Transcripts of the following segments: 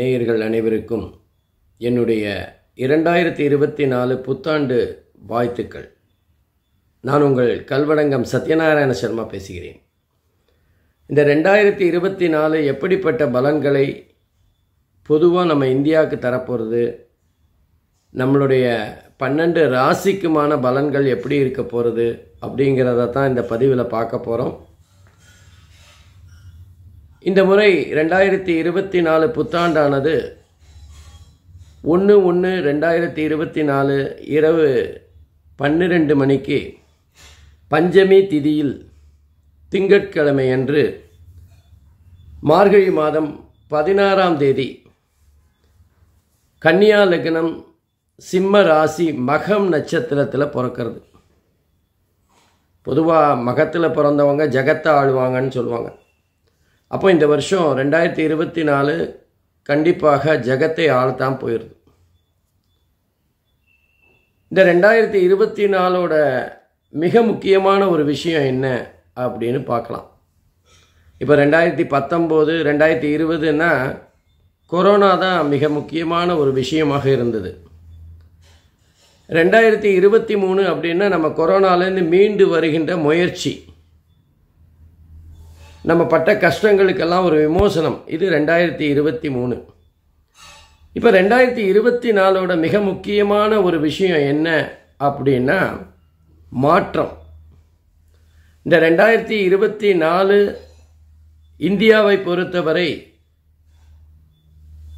நேயர்கள் அனைவருக்கும் என்னுடைய இரண்டாயிரத்தி இருபத்தி நாலு புத்தாண்டு வாழ்த்துக்கள். நான் உங்கள் கல்வடங்கம் சத்யநாராயண சர்மா பேசுகிறேன். இந்த ரெண்டாயிரத்தி இருபத்தி நாலு எப்படிப்பட்ட பலன்களை பொதுவாக நம்ம இந்தியாவுக்கு தரப்போகிறது நம்மளுடைய பன்னெண்டு ராசிக்குமான பலன்கள் எப்படி இருக்க போகிறது அப்படிங்கிறத தான் இந்த பதிவில் பார்க்க போகிறோம் இந்த முறை ரெண்டாயிரத்தி இருபத்தி நாலு புத்தாண்டானது ஒன்று ஒன்று ரெண்டாயிரத்தி இருபத்தி நாலு இரவு பன்னிரெண்டு மணிக்கு பஞ்சமி திதியில் திங்கட்கிழமை அன்று மார்கழி மாதம் பதினாறாம் தேதி கன்னியா லக்னம் சிம்ம ராசி மகம் நட்சத்திரத்தில் பிறக்கிறது. பொதுவாக மகத்தில் பிறந்தவங்க ஜகத்தை ஆளுவாங்கன்னு சொல்லுவாங்க. அப்போ இந்த வருஷம் ரெண்டாயிரத்தி இருபத்தி நாலு கண்டிப்பாக ஜகத்தை ஆளத்தான் போயிடுது இந்த ரெண்டாயிரத்தி இருபத்தி நாலோட மிக முக்கியமான ஒரு விஷயம் என்ன அப்படின்னு பார்க்கலாம். இப்போ ரெண்டாயிரத்தி பத்தொம்போது ரெண்டாயிரத்தி இருபதுன்னா கொரோனா தான் மிக முக்கியமான ஒரு விஷயமாக இருந்தது. ரெண்டாயிரத்தி இருபத்தி மூணு அப்படின்னா நம்ம கொரோனாலேருந்து மீண்டு வருகின்ற முயற்சி. நம்ம பட்ட கஷ்டங்களுக்கெல்லாம் ஒரு விமோசனம். இது ரெண்டாயிரத்தி இருபத்தி மூணு. இப்போ ரெண்டாயிரத்தி இருபத்தி நாலோட மிக முக்கியமான ஒரு விஷயம் என்ன அப்படின்னா மாற்றம். இந்த ரெண்டாயிரத்தி இருபத்தி நாலு இந்தியாவை பொறுத்தவரை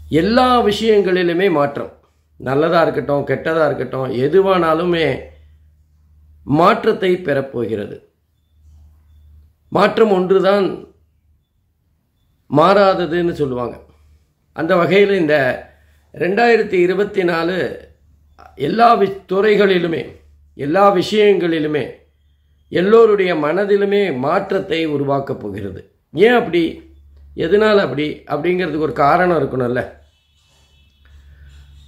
எல்லா விஷயங்களிலுமே மாற்றம். நல்லதாக இருக்கட்டும் கெட்டதாக இருக்கட்டும் எதுவானாலுமே மாற்றத்தை பெறப்போகிறது. மாற்றம் ஒன்றுதான் மாறாததுன்னு சொல்லுவாங்க. அந்த வகையில் இந்த ரெண்டாயிரத்தி இருபத்தி நாலு எல்லா வி துறைகளிலுமே எல்லா விஷயங்களிலுமே எல்லோருடைய மனதிலுமே மாற்றத்தை உருவாக்கப் போகிறது. ஏன் அப்படி? எதனால் அப்படி? அப்படிங்கிறதுக்கு ஒரு காரணம் இருக்கணும்ல.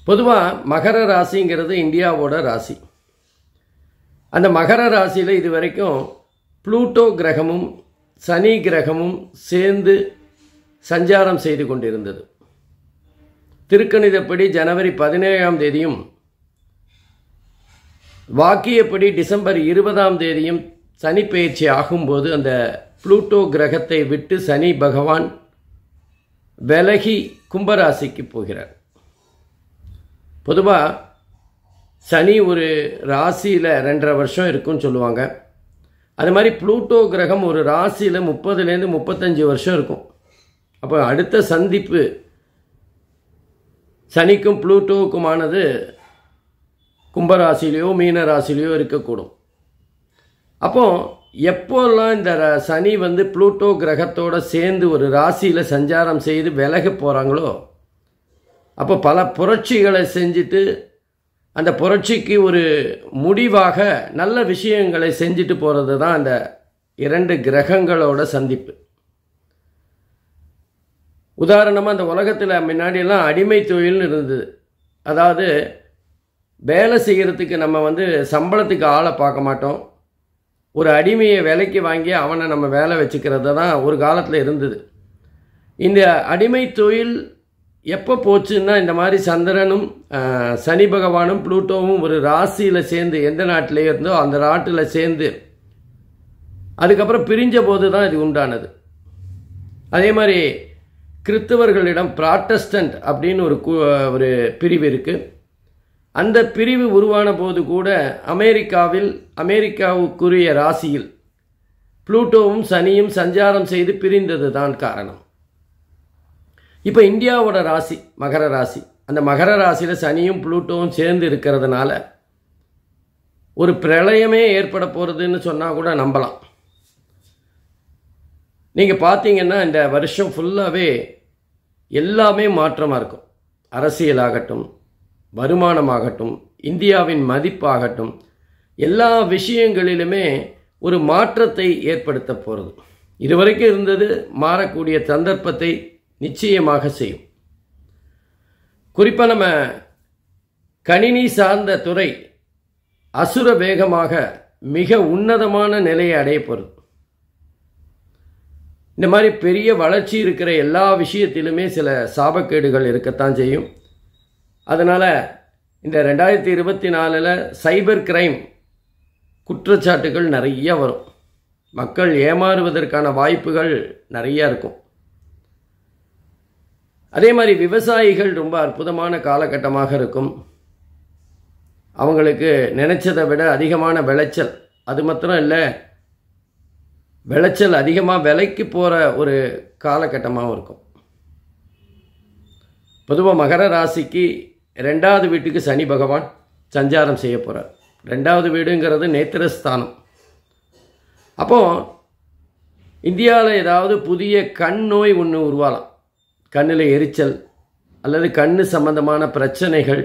பொதுவாக மகர ராசிங்கிறது இந்தியாவோட ராசி. அந்த மகர ராசியில் இது வரைக்கும் புளூட்டோ கிரகமும் சனி கிரகமும் சேர்ந்து சஞ்சாரம் செய்து கொண்டிருந்தது. திருக்கணிதப்படி ஜனவரி பதினேழாம் தேதியும் வாக்கியப்படி டிசம்பர் இருபதாம் தேதியும் சனி பயிற்சி ஆகும்போது அந்த புளூட்டோ கிரகத்தை விட்டு சனி பகவான் விலகி கும்பராசிக்கு போகிறார். பொதுவாக சனி ஒரு ராசியில் ரெண்டரை வருஷம் இருக்குன்னு சொல்லுவாங்க. அது மாதிரி ப்ளூட்டோ கிரகம் ஒரு ராசியில் முப்பதுலேருந்து முப்பத்தஞ்சு வருஷம் இருக்கும். அப்போ அடுத்த சந்திப்பு சனிக்கும் ப்ளூட்டோவுக்குமானது கும்பராசிலேயோ மீன ராசிலேயோ இருக்கக்கூடும். அப்போ எப்போல்லாம் இந்த சனி வந்து ப்ளூட்டோ கிரகத்தோடு சேர்ந்து ஒரு ராசியில் சஞ்சாரம் செய்து விலக போகிறாங்களோ அப்போ பல புரட்சிகளை செஞ்சுட்டு அந்த புரட்சிக்கு ஒரு முடிவாக நல்ல விஷயங்களை செஞ்சுட்டு போகிறது தான் அந்த இரண்டு கிரகங்களோட சந்திப்பு. உதாரணமாக அந்த உலகத்தில் முன்னாடியெல்லாம் அடிமை தொழில்னு இருந்தது. அதாவது வேலை செய்கிறதுக்கு நம்ம வந்து சம்பளத்துக்கு ஆளை பார்க்க மாட்டோம். ஒரு அடிமையை விலைக்கு வாங்கி அவனை நம்ம வேலை வச்சுக்கிறது தான் ஒரு காலத்தில் இருந்தது. இந்த அடிமை தொழில் எப்போ போச்சுன்னா இந்த மாதிரி சந்திரனும் சனி பகவானும் ப்ளூட்டோவும் ஒரு ராசியில் சேர்ந்து எந்த நாட்டிலே இருந்தோ அந்த நாட்டில் சேர்ந்து அதுக்கப்புறம் பிரிஞ்ச போது தான் இது உண்டானது. அதே மாதிரி கிறிஸ்தவர்களிடம் ப்ராட்டஸ்டன்ட் அப்படின்னு ஒரு ஒரு பிரிவு இருக்குது அந்த பிரிவு உருவான போது கூட அமெரிக்காவில் அமெரிக்காவுக்குரிய ராசியில் ப்ளூட்டோவும் சனியும் சஞ்சாரம் செய்து பிரிந்தது தான் காரணம். இப்போ இந்தியாவோட ராசி மகர ராசி. அந்த மகர ராசியில் சனியும் ப்ளூட்டோவும் சேர்ந்து இருக்கிறதுனால ஒரு பிரளயமே ஏற்பட போகிறதுன்னு சொன்னால் கூட நம்பலாம். நீங்கள் பார்த்தீங்கன்னா இந்த வருஷம் ஃபுல்லாகவே எல்லாமே மாற்றமாக இருக்கும். அரசியலாகட்டும் வருமானமாகட்டும் இந்தியாவின் மதிப்பாகட்டும் எல்லா விஷயங்களிலுமே ஒரு மாற்றத்தை ஏற்படுத்த போகிறது இதுவரைக்கும் இருந்தது மாறக்கூடிய சந்தர்ப்பத்தை நிச்சயமாக செய்யும். குறிப்பாக நம்ம கணினி சார்ந்த துறை அசுர வேகமாக மிக உன்னதமான நிலையை அடைய போகிறது இந்த மாதிரி பெரிய வளர்ச்சி இருக்கிற எல்லா விஷயத்திலுமே சில சாபக்கேடுகள் இருக்கத்தான் செய்யும். அதனால் இந்த ரெண்டாயிரத்தி இருபத்தி நாலில் சைபர் கிரைம் குற்றச்சாட்டுகள் நிறைய வரும். மக்கள் ஏமாறுவதற்கான வாய்ப்புகள் நிறைய இருக்கும். அதே மாதிரி விவசாயிகள் ரொம்ப அற்புதமான காலகட்டமாக இருக்கும். அவங்களுக்கு நினைச்சதை விட அதிகமான விளைச்சல் அது மாத்திரம் இல்லை விளைச்சல் அதிகமாக விலைக்கு போகிற ஒரு காலகட்டமாகவும் இருக்கும். பொதுவாக மகர ராசிக்கு ரெண்டாவது வீட்டுக்கு சனி பகவான் சஞ்சாரம் செய்ய போகிறார் ரெண்டாவது வீடுங்கிறது நேத்திரஸ்தானம். அப்போது இந்தியாவில் ஏதாவது புதிய கண் நோய் ஒன்று உருவாகலாம் கண்ணில் எரிச்சல் அல்லது கண் சம்பந்தமான பிரச்சனைகள்.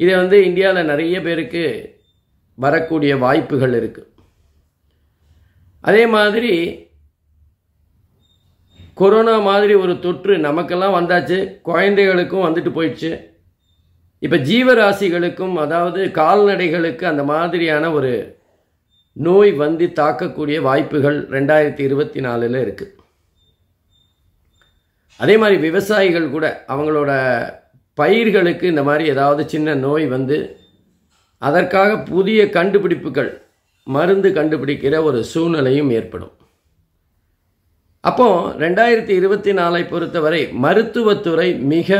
இதை வந்து இந்தியாவில் நிறைய பேருக்கு வரக்கூடிய வாய்ப்புகள் இருக்குது அதே மாதிரி கொரோனா மாதிரி ஒரு தொற்று நமக்கெல்லாம் வந்தாச்சு. குழந்தைகளுக்கும் வந்துட்டு போயிடுச்சு. இப்போ ஜீவராசிகளுக்கும் அதாவது கால்நடைகளுக்கு அந்த மாதிரியான ஒரு நோய் வந்து தாக்கக்கூடிய வாய்ப்புகள் ரெண்டாயிரத்தி இருபத்தி நாலில் இருக்குது அதே மாதிரி விவசாயிகள் கூட அவங்களோட பயிர்களுக்கு இந்த மாதிரி ஏதாவது சின்ன நோய் வந்து அதற்காக புதிய கண்டுபிடிப்புகள் மருந்து கண்டுபிடிக்கிற ஒரு சூழ்நிலையும் ஏற்படும். அப்போ ரெண்டாயிரத்தி இருபத்தி நாலை பொறுத்தவரை மருத்துவத்துறை மிக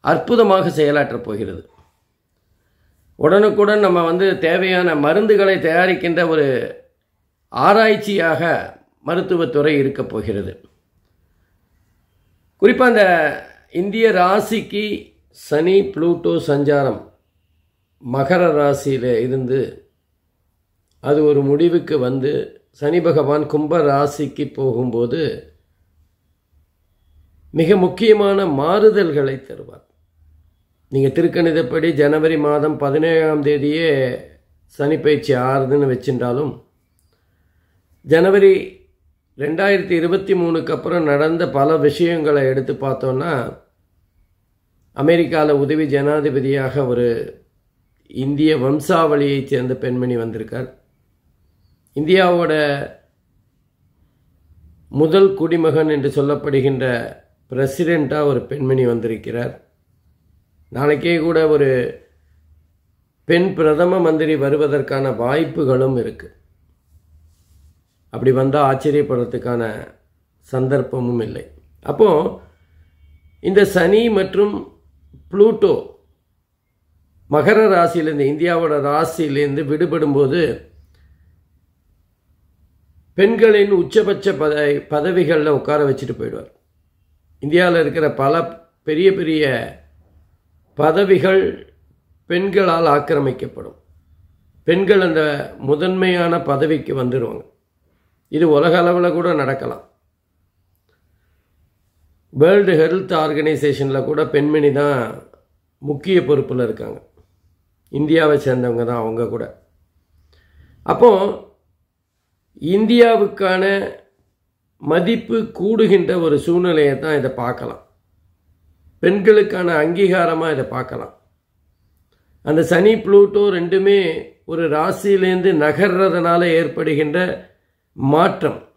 அற்புதமாக செயலாற்றப் போகிறது. உடனுக்குடன் நம்ம வந்து தேவையான மருந்துகளை தயாரிக்கின்ற ஒரு ஆராய்ச்சியாக மருத்துவத்துறை இருக்கப் போகிறது. குறிப்பாக அந்த இந்திய ராசிக்கு சனி புளூட்டோ சஞ்சாரம் மகர ராசியில் இருந்து அது ஒரு முடிவுக்கு வந்து சனி பகவான் கும்ப ராசிக்கு போகும்போது மிக முக்கியமான மாறுதல்களை தருவார். நீங்கள் திருக்கணிதப்படி ஜனவரி மாதம் பதினேழாம் தேதியே சனி பயிற்சி ஆறுதுன்னு வச்சிருந்தாலும் ஜனவரி ரெண்டாயிரத்தி இருபத்தி மூணுக்கு அப்புறம் நடந்த பல விஷயங்களை எடுத்து பார்த்தோன்னா அமெரிக்காவில் உதவி ஜனாதிபதியாக ஒரு இந்திய வம்சாவளியைச் சேர்ந்த பெண்மணி வந்திருக்கார். இந்தியாவோட முதல் குடிமகன் என்று சொல்லப்படுகின்ற பிரசிடெண்ட்டாக ஒரு பெண்மணி வந்திருக்கிறார். நாளைக்கே கூட ஒரு பெண் பிரதம மந்திரி வருவதற்கான வாய்ப்புகளும் இருக்குது அப்படி வந்தால் ஆச்சரியப்படுறதுக்கான சந்தர்ப்பமும் இல்லை. அப்போது இந்த சனி மற்றும் ப்ளூட்டோ மகர ராசியிலேருந்து இந்தியாவோட ராசியிலேருந்து விடுபடும்போது பெண்களின் உச்சபட்ச பத பதவிகளில் உட்கார வச்சுட்டு போயிடுவார். இந்தியாவில் இருக்கிற பல பெரிய பெரிய பதவிகள் பெண்களால் ஆக்கிரமிக்கப்படும். பெண்கள் அந்த முதன்மையான பதவிக்கு வந்துடுவாங்க இது உலக அளவில் கூட நடக்கலாம். வேர்ல்டு ஹெல்த் ஆர்கனைசேஷனில் கூட பெண்மணி தான் முக்கிய பொறுப்பில் இருக்காங்க. இந்தியாவை சேர்ந்தவங்க தான் அவங்க கூட. அப்போது இந்தியாவுக்கான மதிப்பு கூடுகின்ற ஒரு சூழ்நிலையை தான் இதை பார்க்கலாம். பெண்களுக்கான அங்கீகாரமாக இதை பார்க்கலாம். அந்த சனி ப்ளூட்டோ ரெண்டுமே ஒரு ராசியிலேருந்து நகர்றதுனால ஏற்படுகின்ற மாற்றம்.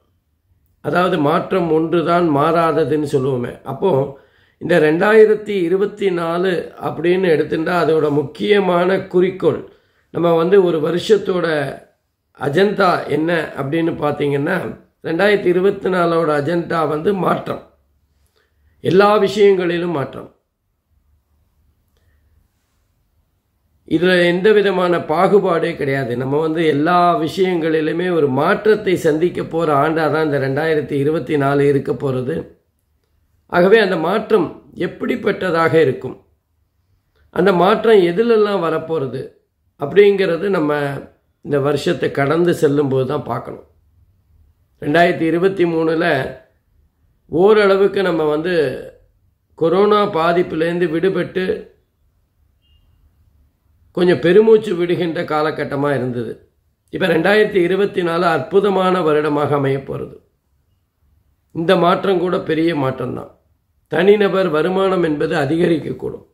அதாவது மாற்றம் ஒன்று தான் மாறாததுன்னு சொல்லுவோமே. அப்போது இந்த ரெண்டாயிரத்தி இருபத்தி நாலு அப்படின்னு எடுத்துட்டா அதோட முக்கியமான குறிக்கோள் நம்ம வந்து ஒரு வருஷத்தோட அஜெண்டா என்ன அப்படின்னு பார்த்தீங்கன்னா ரெண்டாயிரத்தி இருபத்தி நாலோட அஜெண்டா வந்து மாற்றம். எல்லா விஷயங்களிலும் மாற்றம். இதில் எந்த விதமான பாகுபாடே கிடையாது. நம்ம வந்து எல்லா விஷயங்களிலுமே ஒரு மாற்றத்தை சந்திக்க போகிற ஆண்டாக தான் இந்த ரெண்டாயிரத்தி இருபத்தி நாலு இருக்க போகிறது ஆகவே அந்த மாற்றம் எப்படிப்பட்டதாக இருக்கும்? அந்த மாற்றம் எதிலெல்லாம் வரப்போகிறது அப்படிங்கிறது நம்ம இந்த வருஷத்தை கடந்து செல்லும்போது தான் பார்க்கணும். ரெண்டாயிரத்தி இருபத்தி மூணில் ஓரளவுக்கு நம்ம வந்து கொரோனா பாதிப்புலேருந்து விடுபட்டு கொஞ்சம் பெருமூச்சு விடுகின்ற காலகட்டமாக இருந்தது. இப்போ ரெண்டாயிரத்தி இருபத்தி நாலு அற்புதமான வருடமாக அமையப்போகிறது இந்த மாற்றம் கூட பெரிய மாற்றம்தான் தனிநபர் வருமானம் என்பது அதிகரிக்கக்கூடும்.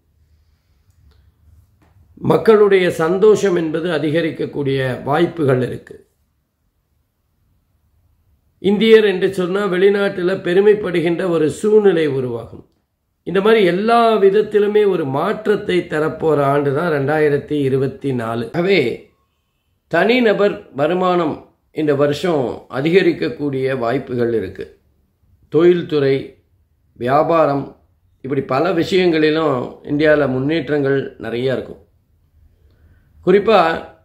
மக்களுடைய சந்தோஷம் என்பது அதிகரிக்கக்கூடிய வாய்ப்புகள் இருக்குது இந்தியர் என்று சொன்னால் வெளிநாட்டில் பெருமைப்படுகின்ற ஒரு சூழ்நிலை உருவாகும். இந்த மாதிரி எல்லா விதத்திலுமே ஒரு மாற்றத்தை தரப்போகிற ஆண்டு தான் ரெண்டாயிரத்தி இருபத்தி நாலு. ஆகவே தனிநபர் வருமானம் இந்த வருஷம் அதிகரிக்கக்கூடிய வாய்ப்புகள் இருக்குது தொழில்துறை வியாபாரம் இப்படி பல விஷயங்களிலும் இந்தியாவில் முன்னேற்றங்கள் நிறையா இருக்கும். குறிப்பாக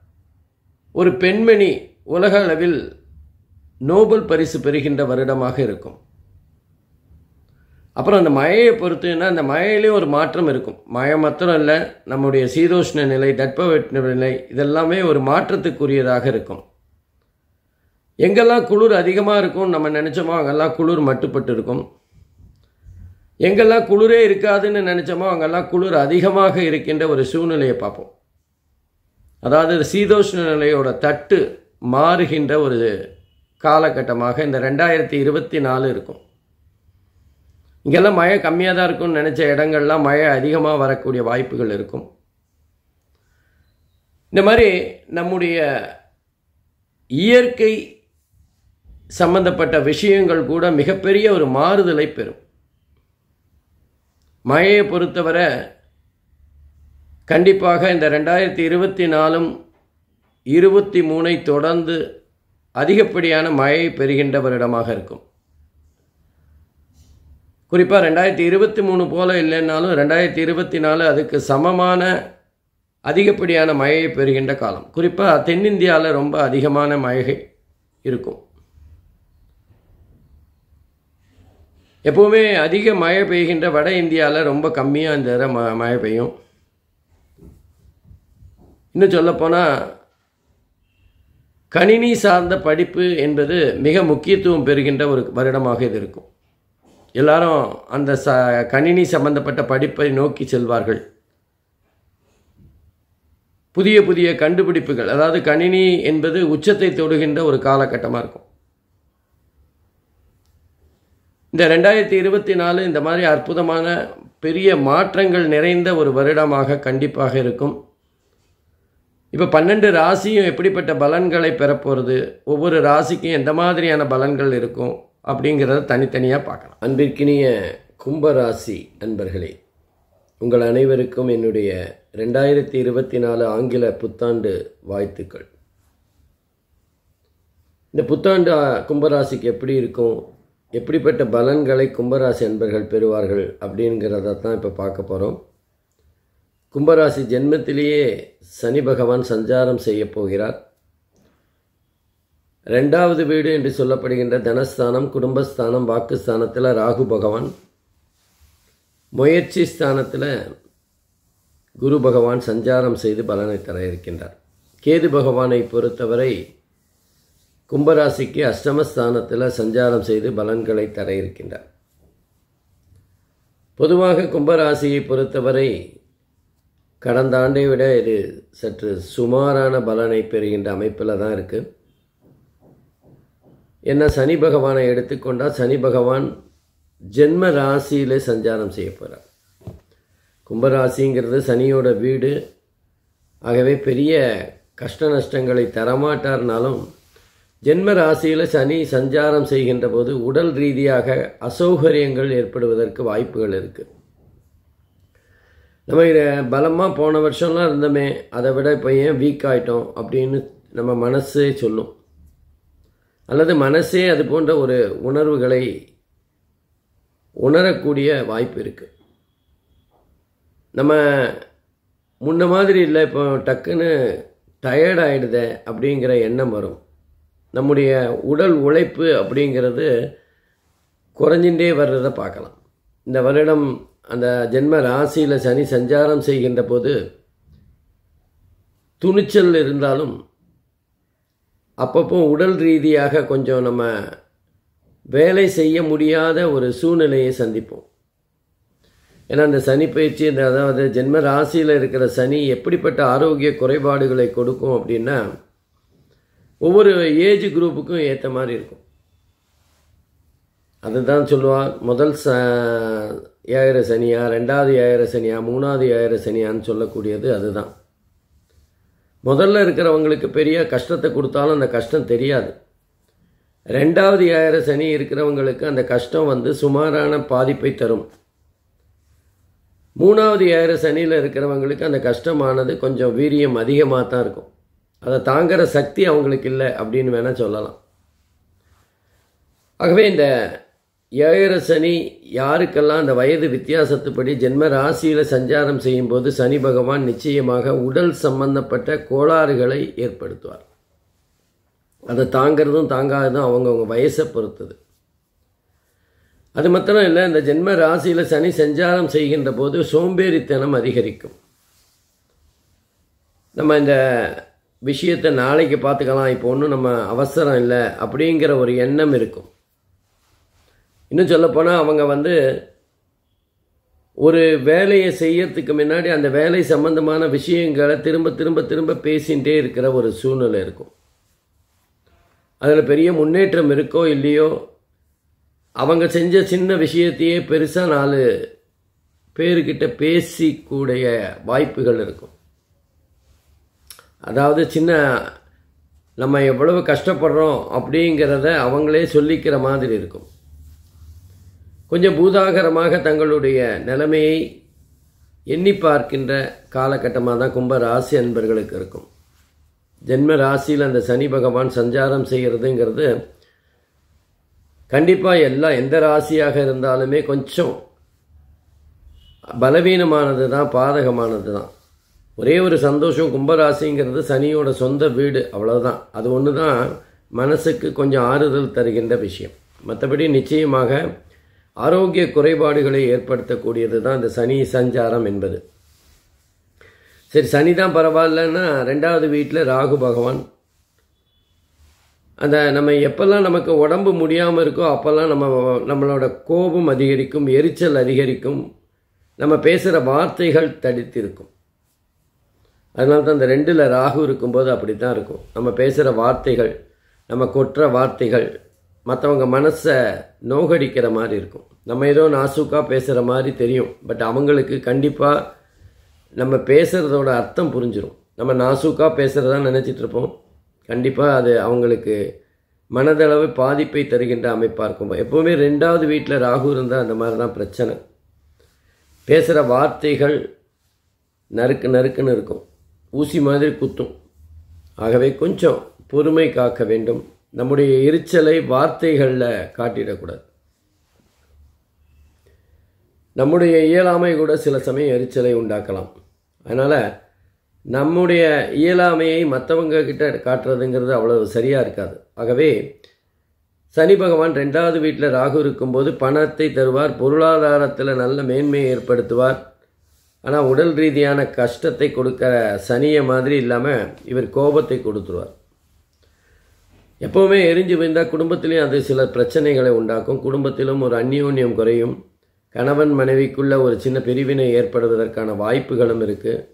ஒரு பெண்மணி உலக அளவில் நோபல் பரிசு பெறுகின்ற வருடமாக இருக்கும். அப்புறம் அந்த மழையை பொறுத்துன்னா அந்த மழையிலையும் ஒரு மாற்றம் இருக்கும். மழை மாத்திரம் இல்லை நம்முடைய சீதோஷ்ண நிலை தட்பவெட்ப நிலை இதெல்லாமே ஒரு மாற்றத்துக்குரியதாக இருக்கும். எங்கெல்லாம் குளிர் அதிகமாக இருக்கும் நம்ம நினச்சோமோ அங்கெல்லாம் குளிர் மட்டுப்பட்டு இருக்கும். எங்கெல்லாம் குளிரே இருக்காதுன்னு நினச்சோமோ அங்கெல்லாம் குளிர் அதிகமாக இருக்கின்ற ஒரு சூழ்நிலையை பார்ப்போம். அதாவது சீதோஷ்ண நிலையோட தட்டு மாறுகின்ற ஒரு காலகட்டமாக இந்த ரெண்டாயிரத்தி இருபத்தி நாலு இருக்கும். இங்கெல்லாம் மழை கம்மியாக தான் இருக்கும்னு நினச்ச இடங்கள்லாம் மழை அதிகமாக வரக்கூடிய வாய்ப்புகள் இருக்கும். இந்த மாதிரி நம்முடைய இயற்கை சம்பந்தப்பட்ட விஷயங்கள் கூட மிகப்பெரிய ஒரு மாறுதலை பெறும். மழையை பொறுத்தவரை கண்டிப்பாக இந்த ரெண்டாயிரத்தி இருபத்தி நாலும் இருபத்தி மூணை தொடர்ந்து அதிகப்படியான மழை பெறுகின்ற வருடமாக இருக்கும். குறிப்பாக ரெண்டாயிரத்தி இருபத்தி மூணு போல் இல்லைன்னாலும் ரெண்டாயிரத்தி இருபத்தி நாலு அதுக்கு சமமான அதிகப்படியான மழையை பெறுகின்ற காலம். குறிப்பாக தென்னிந்தியாவில் ரொம்ப அதிகமான மழை இருக்கும். எப்போவுமே அதிக மழை பெய்கின்ற வட இந்தியாவில் ரொம்ப கம்மியாக இந்த தடவை ம மழை பெய்யும். இன்னும் சொல்லப்போனால் கணினி சார்ந்த படிப்பு என்பது மிக முக்கியத்துவம் பெறுகின்ற ஒரு வருடமாக இது இருக்கும். எல்லாரும் அந்த ச கணினி சம்பந்தப்பட்ட படிப்பை நோக்கி செல்வார்கள். புதிய புதிய கண்டுபிடிப்புகள் அதாவது கணினி என்பது உச்சத்தை தொடுகின்ற ஒரு காலகட்டமாக இருக்கும். இந்த ரெண்டாயிரத்தி இருபத்தி நாலு இந்த மாதிரி அற்புதமான பெரிய மாற்றங்கள் நிறைந்த ஒரு வருடமாக கண்டிப்பாக இருக்கும். இப்போ பன்னெண்டு ராசியும் எப்படிப்பட்ட பலன்களை பெறப்போகிறது ஒவ்வொரு ராசிக்கும் எந்த மாதிரியான பலன்கள் இருக்கும்? அப்படிங்கிறத தனித்தனியாக பார்க்கலாம். அன்பிற்கினிய கும்பராசி அன்பர்களே உங்கள் அனைவருக்கும் என்னுடைய ரெண்டாயிரத்தி இருபத்தி நாலு ஆங்கில புத்தாண்டு வாழ்த்துக்கள். இந்த புத்தாண்டு கும்பராசிக்கு எப்படி இருக்கும்? எப்படிப்பட்ட பலன்களை கும்பராசி அன்பர்கள் பெறுவார்கள் அப்படிங்கிறத தான் இப்போ பார்க்க போகிறோம் கும்பராசி ஜென்மத்திலேயே சனி பகவான் சஞ்சாரம் செய்ய போகிறார். ரெண்டாவது வீடு என்று சொல்லப்படுகின்ற தனஸ்தானம் குடும்பஸ்தானம் வாக்குஸ்தானத்தில் ராகு பகவான். முயற்சி ஸ்தானத்தில் குரு பகவான் சஞ்சாரம் செய்து பலனை தர இருக்கின்றார். கேது பகவானை பொறுத்தவரை கும்பராசிக்கு அஷ்டமஸ்தானத்தில் சஞ்சாரம் செய்து பலன்களை தர இருக்கின்றார். பொதுவாக கும்பராசியை பொறுத்தவரை கடந்த ஆண்டை விட இது சற்று சுமாரான பலனை பெறுகின்ற அமைப்பில் தான் இருக்குது என்ன சனி பகவானை எடுத்துக்கொண்டால் சனி பகவான் ஜென்ம ராசியிலே சஞ்சாரம் செய்ய போகிறார் கும்பராசிங்கிறது சனியோட வீடு. ஆகவே பெரிய கஷ்ட நஷ்டங்களை தரமாட்டார்னாலும் ஜென்ம ராசியில் சனி சஞ்சாரம் செய்கின்ற போது உடல் ரீதியாக அசௌகரியங்கள் ஏற்படுவதற்கு வாய்ப்புகள் இருக்குது நம்ம இதை பலமாக போன வருஷம்லாம் இருந்தோமே அதை விட இப்போ ஏன் வீக் ஆகிட்டோம் அப்படின்னு நம்ம மனசே சொல்லும். அல்லது மனசே அது போன்ற ஒரு உணர்வுகளை உணரக்கூடிய வாய்ப்பு இருக்குது நம்ம முன்ன மாதிரி இல்லை இப்போ டக்குன்னு டயர்ட் ஆகிடுதே அப்படிங்கிற எண்ணம் வரும். நம்முடைய உடல் உழைப்பு அப்படிங்கிறது குறைஞ்சின்றே வர்றதை பார்க்கலாம். இந்த வருடம் அந்த ஜென்ம ராசியில் சனி சஞ்சாரம் செய்கின்ற போது துணிச்சல் இருந்தாலும் அப்பப்போ உடல் ரீதியாக கொஞ்சம் நம்ம வேலை செய்ய முடியாத ஒரு சூழ்நிலையை சந்திப்போம். ஏன்னா அந்த சனி பயிற்சி இந்த அதாவது ஜென்ம ராசியில் இருக்கிற சனி எப்படிப்பட்ட ஆரோக்கிய குறைபாடுகளை கொடுக்கும் அப்படின்னா ஒவ்வொரு ஏஜ் குரூப்புக்கும் ஏற்ற மாதிரி இருக்கும். அதுதான் சொல்லுவான் முதல் ச ஏழரை சனியா ரெண்டாவது ஏழரை சனியா மூணாவது ஏழரை சனியான்னு சொல்லக்கூடியது அதுதான். முதல்ல இருக்கிறவங்களுக்கு பெரிய கஷ்டத்தை கொடுத்தாலும் அந்த கஷ்டம் தெரியாது. ரெண்டாவது ஏழரை சனி இருக்கிறவங்களுக்கு அந்த கஷ்டம் வந்து சுமாரான பாதிப்பை தரும். மூணாவது ஏழரை சனியில் இருக்கிறவங்களுக்கு அந்த கஷ்டமானது கொஞ்சம் வீரியம் அதிகமாக தான் இருக்கும். அதை தாங்குகிற சக்தி அவங்களுக்கு இல்லை அப்படின்னு வேணால் சொல்லலாம். ஆகவே இந்த ஏழரை சனி யாருக்கெல்லாம் அந்த வயது வித்தியாசத்துப்படி ஜென்ம ராசியில் சஞ்சாரம் செய்யும்போது சனி பகவான் நிச்சயமாக உடல் சம்பந்தப்பட்ட கோளாறுகளை ஏற்படுத்துவார். அதை தாங்கிறதும் தாங்காததும் அவங்கவுங்க வயசை பொறுத்தது. அது மாத்திரம் இல்லை இந்த ஜென்ம ராசியில் சனி சஞ்சாரம் செய்கின்ற போது சோம்பேறித்தனம் அதிகரிக்கும். நம்ம இந்த விஷயத்தை நாளைக்கு பார்த்துக்கலாம் இப்போ ஒன்றும் நம்ம அவசரம் இல்லை அப்படிங்கிற ஒரு எண்ணம் இருக்கும். இன்னும் சொல்லப்போனால் அவங்க வந்து ஒரு வேலையை செய்யறதுக்கு முன்னாடி அந்த வேலை சம்பந்தமான விஷயங்களை திரும்ப திரும்ப திரும்ப பேசிகிட்டே இருக்கிற ஒரு சூழ்நிலை இருக்கும். அதில் பெரிய முன்னேற்றம் இருக்கோ இல்லையோ அவங்க செஞ்ச சின்ன விஷயத்தையே பெருசாக நாலு பேர்கிட்ட பேசிக்கூடிய வாய்ப்புகள் இருக்கும். அதாவது சின்ன நம்ம எவ்வளவு கஷ்டப்படுறோம் அப்படிங்கிறத அவங்களே சொல்லிக்கிற மாதிரி இருக்கும். கொஞ்சம் பூதாகரமாக தங்களுடைய நிலைமையை எண்ணி பார்க்கின்ற காலகட்டமாக தான் கும்ப ராசி அன்பர்களுக்கு இருக்கும். ஜென்ம ராசியில் அந்த சனி பகவான் சஞ்சாரம் செய்கிறதுங்கிறது கண்டிப்பாக எல்லாம் எந்த ராசியாக இருந்தாலுமே கொஞ்சம் பலவீனமானது தான் பாதகமானது தான். ஒரே ஒரு சந்தோஷம் கும்பராசிங்கிறது சனியோட சொந்த வீடு அவ்வளோதான் அது ஒன்று தான் மனசுக்கு கொஞ்சம் ஆறுதல் தருகின்ற விஷயம். மற்றபடி நிச்சயமாக ஆரோக்கிய குறைபாடுகளை ஏற்படுத்தக்கூடியது தான் இந்த சனி சஞ்சாரம் என்பது. சரி சனி தான் பரவாயில்லன்னா ரெண்டாவது வீட்டில் ராகு பகவான். அந்த நம்ம எப்போல்லாம் நமக்கு உடம்பு முடியாமல் இருக்கோ அப்போல்லாம் நம்ம நம்மளோட கோபம் அதிகரிக்கும் எரிச்சல் அதிகரிக்கும். நம்ம பேசுகிற வார்த்தைகள் தடித்திருக்கும். அதனால தான் அந்த ரெண்டில் ராகு இருக்கும்போது அப்படி தான் இருக்கும். நம்ம பேசுகிற வார்த்தைகள் நம்ம கொற்ற வார்த்தைகள் மற்றவங்க மனசை நோகடிக்கிற மாதிரி இருக்கும். நம்ம ஏதோ நாசுக்காக பேசுகிற மாதிரி தெரியும். பட் அவங்களுக்கு கண்டிப்பாக நம்ம பேசுகிறதோட அர்த்தம் புரிஞ்சிடும் நம்ம நாசுக்காக பேசுகிறதா நினச்சிட்ருப்போம் கண்டிப்பாக அது அவங்களுக்கு மனதளவு பாதிப்பை தருகின்ற அமைப்பாக இருக்கும். எப்போவுமே ரெண்டாவது வீட்டில் ராகு இருந்தால் அந்த மாதிரி தான் பிரச்சனை. பேசுகிற வார்த்தைகள் நறுக்கு நறுக்குன்னு இருக்கும். ஊசி மாதிரி குத்தும். ஆகவே கொஞ்சம் பொறுமை காக்க வேண்டும். நம்முடைய எரிச்சலை வார்த்தைகளில் காட்டிடக்கூடாது. நம்முடைய இயலாமை கூட சில சமயம் எரிச்சலை உண்டாக்கலாம். அதனால் நம்முடைய இயலாமையை மற்றவங்க கிட்ட காட்டுறதுங்கிறது அவ்வளவு சரியாக இருக்காது. ஆகவே சனி பகவான் ரெண்டாவது வீட்டில் ராகு இருக்கும்போது பணத்தை தருவார் பொருளாதாரத்தில் நல்ல மேன்மையை ஏற்படுத்துவார். ஆனால் உடல் ரீதியான கஷ்டத்தை கொடுக்க சனியை மாதிரி இல்லாமல் இவர் கோபத்தை கொடுத்துருவார். எப்போவுமே எரிஞ்சு விழுந்தால் குடும்பத்திலையும் அது சில பிரச்சனைகளை உண்டாக்கும். குடும்பத்திலும் ஒரு அந்யோன்யம் குறையும். கணவன் மனைவிக்குள்ள ஒரு சின்ன பிரிவினை ஏற்படுவதற்கான வாய்ப்புகளும் இருக்குது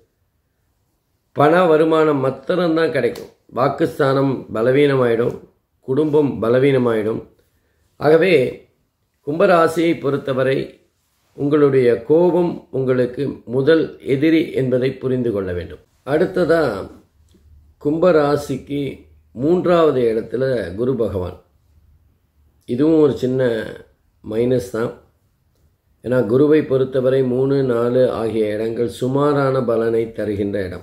பண வருமானம் மாத்திரம்தான் கிடைக்கும். வாக்குஸ்தானம் பலவீனமாயிடும். குடும்பம் பலவீனமாயிடும். ஆகவே கும்பராசியை பொறுத்தவரை உங்களுடைய கோபம் உங்களுக்கு முதல் எதிரி என்பதை புரிந்து கொள்ள வேண்டும். அடுத்ததாக கும்பராசிக்கு மூன்றாவது இடத்துல குரு பகவான். இதுவும் ஒரு சின்ன மைனஸ் தான். ஏன்னா குருவை பொறுத்தவரை மூணு நாலு ஆகிய இடங்கள் சுமாரான பலனை தருகின்ற இடம்.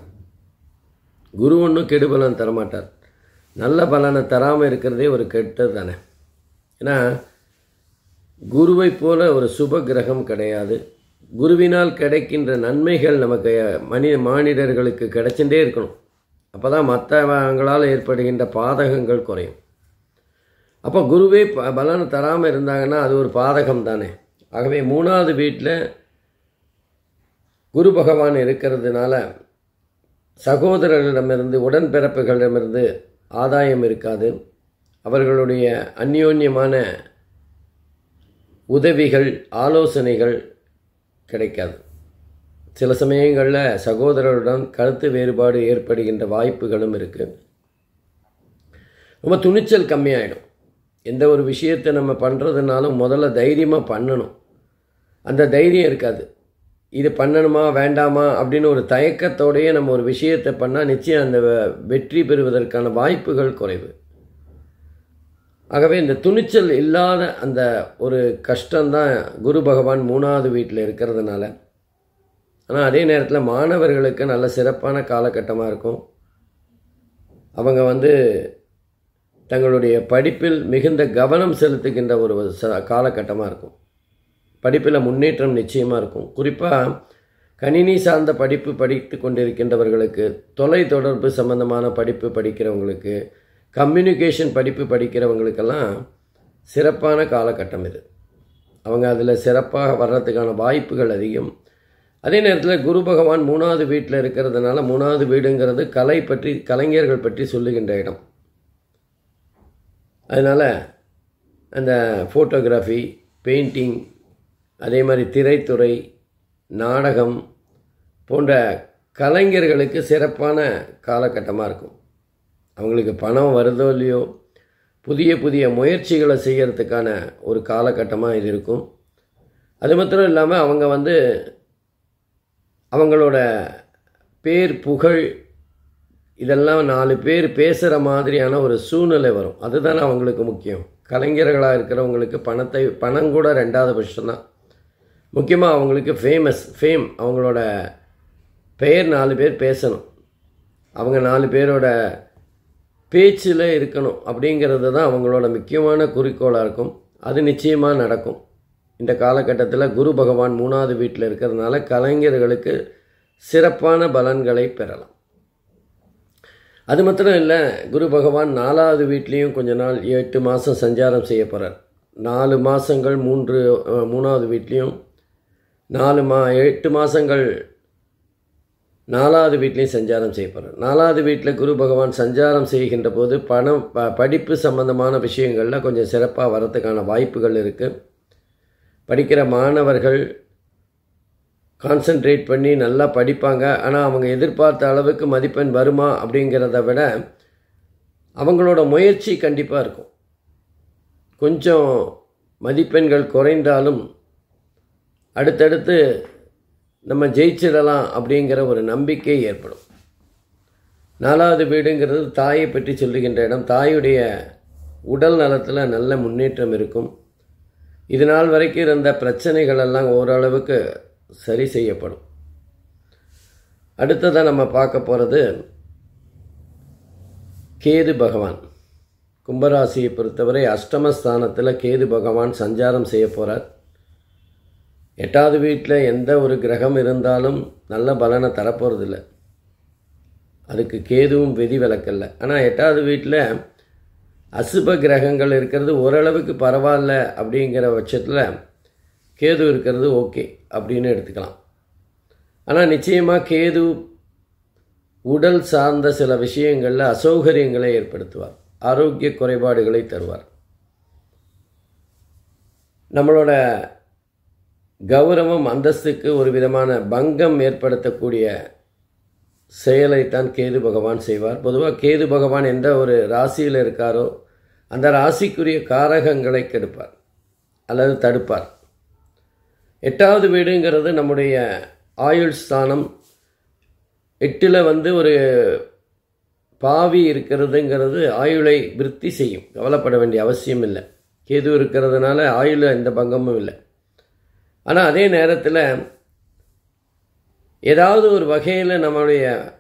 குரு ஒன்றும் கெடுபலன் தரமாட்டார். நல்ல பலனை தராமல் இருக்கிறதே ஒரு கெட்டது தானே. ஏன்னா குருவை போல ஒரு சுப கிரகம் கிடையாது. குருவினால் கிடைக்கின்ற நன்மைகள் நமக்கு மனித மானிடர்களுக்கு கிடைச்சுட்டே இருக்கணும். அப்போ தான் மற்றவங்களால் ஏற்படுகின்ற பாதகங்கள் குறையும். அப்போ குருவே ப பலன் தராமல் இருந்தாங்கன்னா அது ஒரு பாதகம் தானே. ஆகவே மூணாவது வீட்டில் குரு பகவான் இருக்கிறதுனால சகோதரர்களிடமிருந்து உடன்பிறப்புகளிடமிருந்து ஆதாயம் இருக்காது. அவர்களுடைய அந்யோன்யமான உதவிகள் ஆலோசனைகள் கிடைக்காது. சில சமயங்களில் சகோதரருடன் கருத்து வேறுபாடு ஏற்படுகின்ற வாய்ப்புகளும் இருக்குது ரொம்ப துணிச்சல் கம்மியாயிடும். எந்த ஒரு விஷயத்தை நம்ம பண்ணுறதுனாலும் முதல்ல தைரியமாக பண்ணணும். அந்த தைரியம் இருக்காது. இது பண்ணணுமா வேண்டாமா அப்படின்னு ஒரு தயக்கத்தோடையே நம்ம ஒரு விஷயத்தை பண்ணால் நிச்சயம் அந்த வெற்றி பெறுவதற்கான வாய்ப்புகள் குறைவு. ஆகவே இந்த துணிச்சல் இல்லாத அந்த ஒரு கஷ்டம்தான் குரு பகவான் மூணாவது வீட்டில் இருக்கிறதுனால ஆனால் அதே நேரத்தில் மாணவர்களுக்கு நல்ல சிறப்பான காலகட்டமாக இருக்கும். அவங்க வந்து தங்களுடைய படிப்பில் மிகுந்த கவனம் செலுத்துகின்ற ஒரு ச காலகட்டமாக இருக்கும். படிப்பில் முன்னேற்றம் நிச்சயமாக இருக்கும். குறிப்பாக கணினி சார்ந்த படிப்பு படித்து கொண்டிருக்கின்றவர்களுக்கு தொலை தொடர்பு சம்பந்தமான படிப்பு படிக்கிறவங்களுக்கு கம்யூனிகேஷன் படிப்பு படிக்கிறவங்களுக்கெல்லாம் சிறப்பான காலகட்டம் இது. அவங்க அதில் சிறப்பாக வர்றதுக்கான வாய்ப்புகள் அதிகம். அதே நேரத்தில் குரு பகவான் மூணாவது வீட்டில் இருக்கிறதுனால மூணாவது வீடுங்கிறது கலை பற்றி கலைஞர்கள் பற்றி சொல்லுகின்ற இடம். அதனால் அந்த ஃபோட்டோகிராஃபி பெயிண்டிங் அதே மாதிரி திரைத்துறை நாடகம் போன்ற கலைஞர்களுக்கு சிறப்பான காலகட்டமாக இருக்கும். அவங்களுக்கு பணம் வருதோ இல்லையோ புதிய புதிய முயற்சிகளை செய்கிறதுக்கான ஒரு காலகட்டமாக இது இருக்கும். அது மாத்திரம் இல்லாமல் அவங்க வந்து அவங்களோட பேர் புகழ் இதெல்லாம் நாலு பேர் பேசுகிற மாதிரியான ஒரு சூழ்நிலை வரும். அதுதானே அவங்களுக்கு முக்கியம். கலைஞர்களாக இருக்கிறவங்களுக்கு பணத்தை பணம் கூட ரெண்டாவது பட்சம்தான். முக்கியமாக அவங்களுக்கு ஃபேமஸ் ஃபேம் அவங்களோட பெயர் நாலு பேர் பேசணும். அவங்க நாலு பேரோட பேச்சில் இருக்கணும். அப்படிங்கிறது தான் அவங்களோட முக்கியமான குறிக்கோளாக இருக்கும். அது நிச்சயமாக நடக்கும். இந்த காலகட்டத்தில் குரு பகவான் மூணாவது வீட்டில் இருக்கிறதுனால கலைஞர்களுக்கு சிறப்பான பலன்களை பெறலாம். அது மாத்திரம் இல்லை குரு பகவான் நாலாவது வீட்லேயும் கொஞ்ச நாள் எட்டு மாதம் சஞ்சாரம் செய்ய போகிறார் நாலு மாதங்கள் மூன்று மூணாவது வீட்லேயும் நாலு மா எட்டு மாதங்கள் நாலாவது வீட்லேயும் சஞ்சாரம் செய்ய போகிறார் நாலாவது வீட்டில் குரு பகவான் சஞ்சாரம் செய்கின்ற போது பணம் ப படிப்பு சம்பந்தமான விஷயங்களில் கொஞ்சம் சிறப்பாக வரத்துக்கான வாய்ப்புகள் இருக்குது படிக்கிற மாணவர்கள் கான்சன்ட்ரேட் பண்ணி நல்லா படிப்பாங்க. ஆனால் அவங்க எதிர்பார்த்த அளவுக்கு மதிப்பெண் வருமா அப்படிங்கிறத விட அவங்களோட முயற்சி கண்டிப்பாக இருக்கும். கொஞ்சம் மதிப்பெண்கள் குறைந்தாலும் அடுத்தடுத்து நம்ம ஜெயிச்சிடலாம் அப்படிங்கிற ஒரு நம்பிக்கை ஏற்படும். நாலாவது வீடுங்கிறது தாயை பற்றி சொல்லுகின்ற இடம். தாயுடைய உடல் நலத்தில் நல்ல முன்னேற்றம் இருக்கும். இது நாள் வரைக்கும் இருந்த பிரச்சனைகள் எல்லாம் ஓரளவுக்கு சரி செய்யப்படும். அடுத்ததாக நம்ம பார்க்க போகிறது கேது பகவான். கும்பராசியை பொறுத்தவரை அஷ்டமஸ்தானத்தில் கேது பகவான் சஞ்சாரம் செய்ய போகிறார் எட்டாவது வீட்டில் எந்த ஒரு கிரகம் இருந்தாலும் நல்ல பலனை தரப்போகிறதில்ல அதுக்கு கேதுவும் விதி விலக்கல்ல. ஆனால் எட்டாவது வீட்டில் அசுப கிரகங்கள் இருக்கிறது ஓரளவுக்கு பரவாயில்ல அப்படிங்கிற பட்சத்தில் கேது இருக்கிறது ஓகே அப்படின்னு எடுத்துக்கலாம். ஆனால் நிச்சயமாக கேது உடல் சார்ந்த சில விஷயங்களில் அசௌகரியங்களை ஏற்படுத்துவார் ஆரோக்கிய குறைபாடுகளை தருவார். நம்மளோட கௌரவம் அந்தஸ்துக்கு ஒரு விதமான பங்கம் ஏற்படுத்தக்கூடிய செயலைத்தான் கேது பகவான் செய்வார். பொதுவாக கேது பகவான் எந்த ஒரு ராசியில் இருக்காரோ அந்த ராசிக்குரிய காரகங்களை கெடுப்பார் அல்லது தடுப்பார். எட்டாவது வீடுங்கிறது நம்முடைய ஆயுள் ஸ்தானம். எட்டில் வந்து ஒரு பாவி இருக்கிறதுங்கிறது ஆயுளை விருத்தி செய்யும். கவலைப்பட வேண்டிய அவசியம் இல்லை. கேது இருக்கிறதுனால ஆயுள் எந்த பங்கமும் இல்லை. ஆனால் அதே நேரத்தில் ஏதாவது ஒரு வகையில் நம்மளுடைய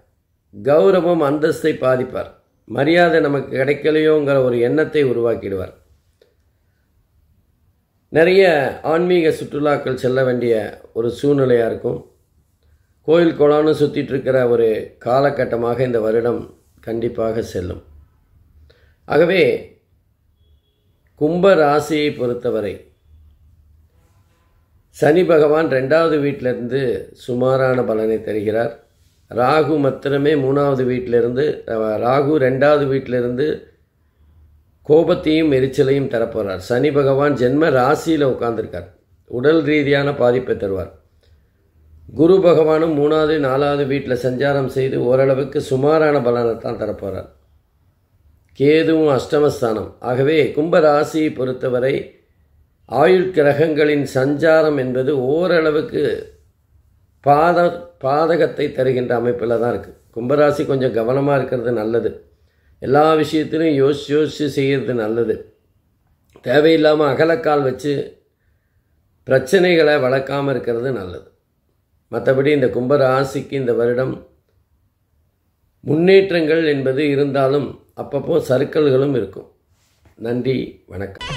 கௌரவம் அந்தஸ்தை பாதிப்பார். மரியாதை நமக்கு கிடைக்கலையோங்கிற ஒரு எண்ணத்தை உருவாக்கிடுவார். நிறைய ஆன்மீக சுற்றுலாக்கள் செல்ல வேண்டிய ஒரு சூழ்நிலையாக இருக்கும். கோயில் குளான்னு சுற்றிட்டு இருக்கிற ஒரு காலகட்டமாக இந்த வருடம் கண்டிப்பாக செல்லும். ஆகவே கும்ப ராசியை பொறுத்தவரை சனி பகவான் ரெண்டாவது வீட்டிலிருந்து சுமாரான பலனை தருகிறார். ராகு மத்திரமே மூணாவது வீட்டிலிருந்து ராகு ரெண்டாவது வீட்டிலிருந்து கோபத்தையும் எரிச்சலையும் தரப்போகிறார் சனி பகவான் ஜென்ம ராசியில் உட்கார்ந்துருக்கார். உடல் ரீதியான பாதிப்பை தருவார். குரு பகவானும் மூணாவது நாலாவது வீட்டில் சஞ்சாரம் செய்து ஓரளவுக்கு சுமாரான பலனை தான் தரப்போகிறார் கேதுவும் அஷ்டமஸ்தானம். ஆகவே கும்ப ராசியை பொறுத்தவரை ஆயுள் கிரகங்களின் சஞ்சாரம் என்பது ஓரளவுக்கு பாத பாதகத்தை தருகின்ற அமைப்பில் தான் இருக்குது கும்பராசி கொஞ்சம் கவனமாக இருக்கிறது நல்லது. எல்லா விஷயத்திலும் யோசிச்சு யோசிச்சு செய்கிறது நல்லது. தேவையில்லாமல் அகலக்கால் வச்சு பிரச்சனைகளை வளர்க்காமல் இருக்கிறது நல்லது. மற்றபடி இந்த கும்பராசிக்கு இந்த வருடம் முன்னேற்றங்கள் என்பது இருந்தாலும் அப்பப்போ சர்க்கிள்களும் இருக்கும். நன்றி வணக்கம்.